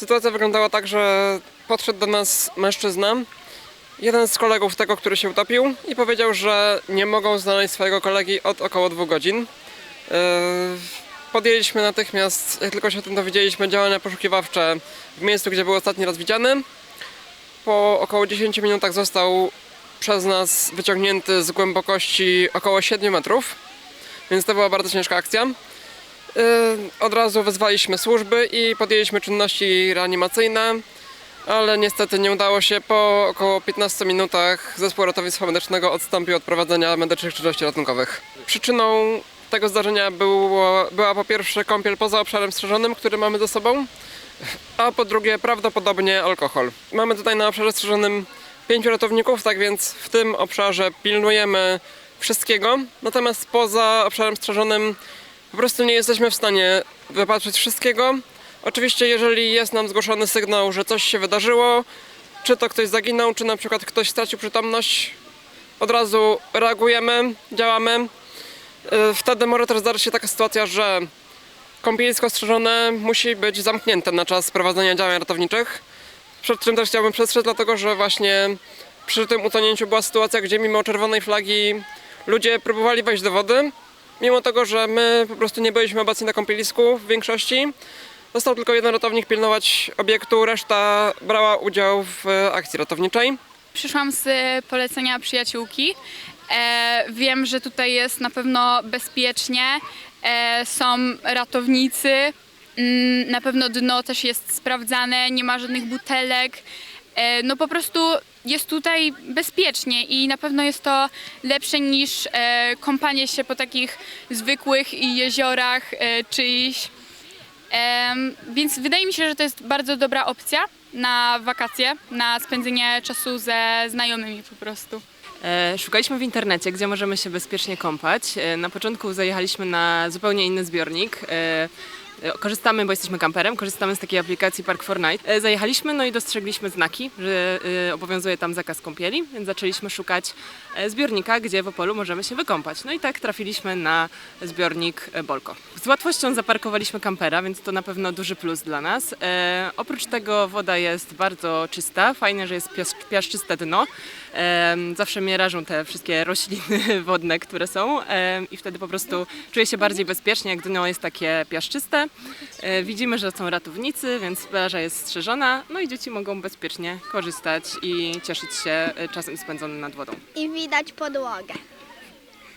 Sytuacja wyglądała tak, że podszedł do nas mężczyzna, jeden z kolegów tego, który się utopił i powiedział, że nie mogą znaleźć swojego kolegi od około dwóch godzin. Yy, Podjęliśmy natychmiast, jak tylko się o tym dowiedzieliśmy, działania poszukiwawcze w miejscu, gdzie był ostatni raz widziany. Po około 10 minutach został przez nas wyciągnięty z głębokości około 7 metrów, więc to była bardzo ciężka akcja. Yy, Od razu wezwaliśmy służby i podjęliśmy czynności reanimacyjne, ale niestety nie udało się. Po około 15 minutach zespół ratownictwa medycznego odstąpił od prowadzenia medycznych czynności ratunkowych. Przyczyną tego zdarzenia było, była po pierwsze kąpiel poza obszarem strzeżonym, który mamy ze sobą, a po drugie prawdopodobnie alkohol. Mamy tutaj na obszarze strzeżonym pięciu ratowników, tak więc w tym obszarze pilnujemy wszystkiego, natomiast poza obszarem strzeżonym po prostu nie jesteśmy w stanie wypatrzeć wszystkiego. Oczywiście, jeżeli jest nam zgłoszony sygnał, że coś się wydarzyło, czy to ktoś zaginął, czy na przykład ktoś stracił przytomność, od razu reagujemy, działamy. Yy, Wtedy może też zdarzyć się taka sytuacja, że kąpielisko strzeżone musi być zamknięte na czas prowadzenia działań ratowniczych. Przed czym też chciałbym przestrzec, dlatego że właśnie przy tym utonięciu była sytuacja, gdzie mimo czerwonej flagi ludzie próbowali wejść do wody. Mimo tego, że my po prostu nie byliśmy obecni na kąpielisku w większości, został tylko jeden ratownik pilnować obiektu, reszta brała udział w akcji ratowniczej. Przyszłam z polecenia przyjaciółki. E, wiem, że tutaj jest na pewno bezpiecznie. E, są ratownicy. Mm, na pewno dno też jest sprawdzane, nie ma żadnych butelek. E, no po prostu jest tutaj bezpiecznie i na pewno jest to lepsze niż e, kąpanie się po takich zwykłych jeziorach e, czyichś. Em, więc wydaje mi się, że to jest bardzo dobra opcja na wakacje, na spędzenie czasu ze znajomymi po prostu. E, Szukaliśmy w internecie, gdzie możemy się bezpiecznie kąpać. Na początku zajechaliśmy na zupełnie inny zbiornik. Korzystamy, bo jesteśmy kamperem, korzystamy z takiej aplikacji Park for Night. E, Zajechaliśmy, no i dostrzegliśmy znaki, że e, obowiązuje tam zakaz kąpieli, więc zaczęliśmy szukać e, zbiornika, gdzie w Opolu możemy się wykąpać. No i tak trafiliśmy na zbiornik e, Bolko. Z łatwością zaparkowaliśmy kampera, więc to na pewno duży plus dla nas. E, oprócz tego woda jest bardzo czysta, fajnie, że jest pias- piaszczyste dno. Zawsze mnie rażą te wszystkie rośliny wodne, które są i wtedy po prostu czuję się bardziej bezpiecznie, jak dno jest takie piaszczyste. E, Widzimy, że są ratownicy, więc plaża jest strzeżona, no i dzieci mogą bezpiecznie korzystać i cieszyć się e, czasem spędzonym nad wodą. I widać podłogę.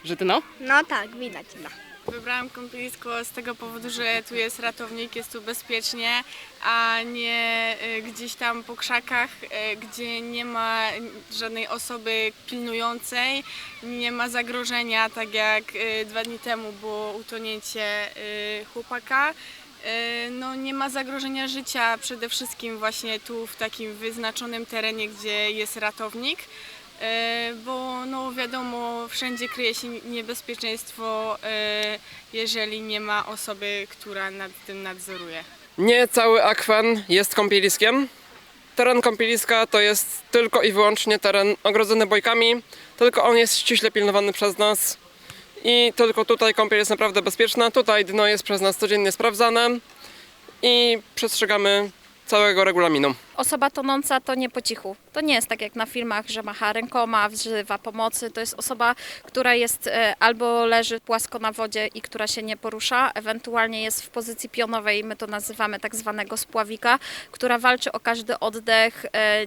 Że dno? No tak, widać. No. Wybrałam kąpielisko z tego powodu, że tu jest ratownik, jest tu bezpiecznie, a nie y, gdzieś tam po krzakach, y, gdzie nie ma żadnej osoby pilnującej, nie ma zagrożenia, tak jak y, dwa dni temu było utonięcie chłopaka. No, nie ma zagrożenia życia przede wszystkim właśnie tu w takim wyznaczonym terenie, gdzie jest ratownik. E, bo no wiadomo, wszędzie kryje się niebezpieczeństwo, e, jeżeli nie ma osoby, która nad tym nadzoruje. Nie cały akwen jest kąpieliskiem. Teren kąpieliska to jest tylko i wyłącznie teren ogrodzony bojkami, tylko on jest ściśle pilnowany przez nas i tylko tutaj kąpiel jest naprawdę bezpieczna. Tutaj dno jest przez nas codziennie sprawdzane i przestrzegamy całego regulaminu. Osoba tonąca to nie po cichu. To nie jest tak jak na filmach, że macha rękoma, wzywa pomocy. To jest osoba, która jest e, albo leży płasko na wodzie i która się nie porusza, ewentualnie jest w pozycji pionowej, my to nazywamy tak zwanego spławika, która walczy o każdy oddech. E,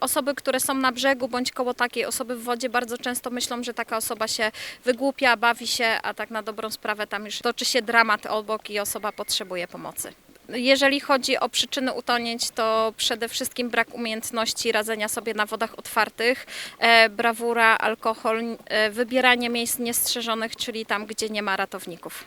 Osoby, które są na brzegu bądź koło takiej osoby w wodzie bardzo często myślą, że taka osoba się wygłupia, bawi się, a tak na dobrą sprawę tam już toczy się dramat obok i osoba potrzebuje pomocy. Jeżeli chodzi o przyczyny utonięć, to przede wszystkim brak umiejętności radzenia sobie na wodach otwartych, e, brawura, alkohol, e, wybieranie miejsc niestrzeżonych, czyli tam, gdzie nie ma ratowników.